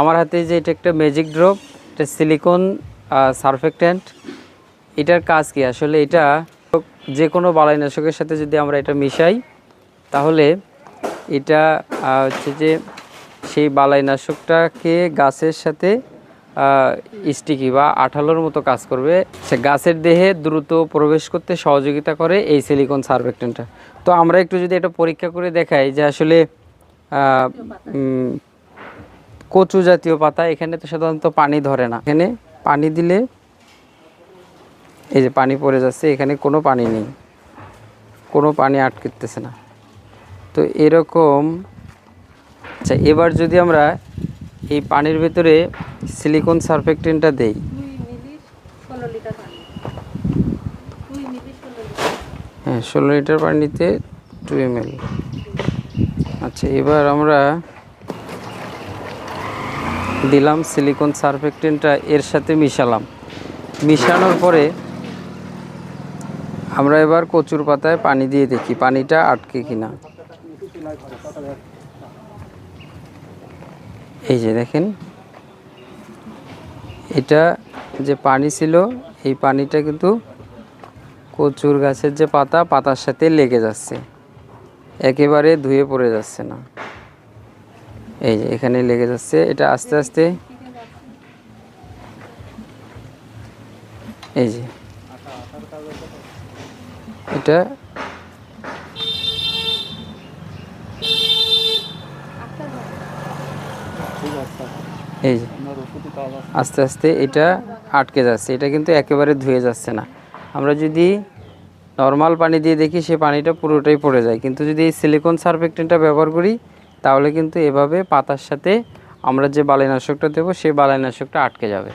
আমার হাতে যে এটা একটা ম্যাজিক ড্রপ এটা সিলিকন সারফেক্ট্যান্ট এটার কাজ কি? আসলে এটা যে কোনো বালাইনাশকের সাথে যদি আমরা এটা মিশাই, তাহলে এটা হচ্ছে যে সেই বালাইনাশকটাকে গাছের সাথে স্টিকি বা আঠালোর মতো কাজ করবে। সে গাছের দেহে দ্রুত প্রবেশ করতে সহযোগিতা করে এই সিলিকন সার্ভেক্টেন্টটা তো আমরা একটু যদি এটা পরীক্ষা করে দেখাই যে আসলে কচু জাতীয় পাতা, এখানে তো সাধারণত পানি ধরে না। এখানে পানি দিলে এই যে পানি পড়ে যাচ্ছে, এখানে কোনো পানি নেই। কোনো পানি আটকেতেছে না। তো এরকম আচ্ছা এবার যদি আমরা এই পানির ভেতরে সিলিকন সারফেক্টেন্টটা দেই। হ্যাঁ ষোলো লিটার পানিতে টু এম আচ্ছা এবার আমরা দিলাম সিলিকন সারফেক্টেন্টটা এর সাথে মিশালাম। মিশানোর পরে আমরা এবার কচুর পাতায় পানি দিয়ে দেখি, পানিটা আটকে কিনা। এই যে দেখেন, এটা যে পানি ছিল, এই পানিটা কিন্তু কচুর গাছের যে পাতা, পাতার সাথে লেগে যাচ্ছে। একেবারে ধুয়ে পড়ে যাচ্ছে না। এই যে এখানে লেগে যাচ্ছে। এটা আস্তে আস্তে এই যে এটা এই যে আস্তে আস্তে এটা আটকে যাচ্ছে। এটা কিন্তু একেবারে ধুয়ে যাচ্ছে না। আমরা যদি নর্মাল পানি দিয়ে দেখি, সে পানিটা পুরোটাই পড়ে যায়। কিন্তু যদি এই সিলিকন সার্ফেক্টেন্টটা ব্যবহার করি তাহলে কিন্তু এভাবে পাতার সাথে আমরা যে বালাইনাশকটা দেবো সেই বালাইনাশকটা আটকে যাবে।